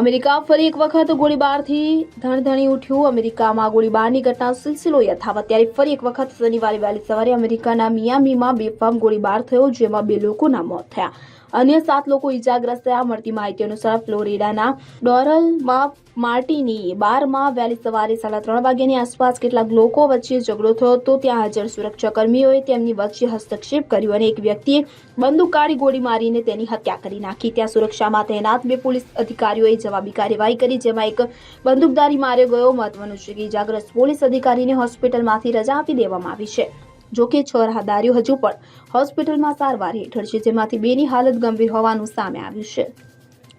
America ફરી એક વખત ગોળીબારથી ધણધણી ઉઠ્યું. અમેરિકામાં ગોળીબારની ઘટના સિલસિલો યથાવત. ત્યારે ફરી એક વખત શનિવારે વહેલી સવારે અમેરિકાના મિયામીમાં બેફામ ગોળીબાર થયો, જેમાં બે લોકોના મોત થયા. અન્ય સાત લોકો ઈજાગ્રસ્ત થયા. મળતી માહિતી અનુસાર ફ્લોરિડાના ડોરલમાં માર્ટિની બારમાં વહેલી સવારે સાડા ત્રણ વાગ્યાની આસપાસ કેટલાક લોકો વચ્ચે ઝઘડો થયો હતો. ત્યાં હાજર સુરક્ષા કર્મીઓએ તેમની વચ્ચે હસ્તક્ષેપ કર્યો અને એક વ્યક્તિએ બંદૂક ગોળી મારીને તેની હત્યા કરી નાખી. ત્યાં સુરક્ષામાં તૈનાત બે પોલીસ અધિકારીઓએ જવાબી કાર્યવાહી કરી, જેમાં એક બંદૂકધારી માર્યો ગયો. મહત્વનું છે કે ઇજાગ્રસ્ત પોલીસ અધિકારીને હોસ્પિટલમાંથી રજા આપી દેવામાં આવી છે. જો કે છ રાહદારીઓ હજુ પણ હોસ્પિટલમાં સારવાર હેઠળ છે, જેમાંથી બેની હાલત ગંભીર હોવાનું સામે આવ્યું છે.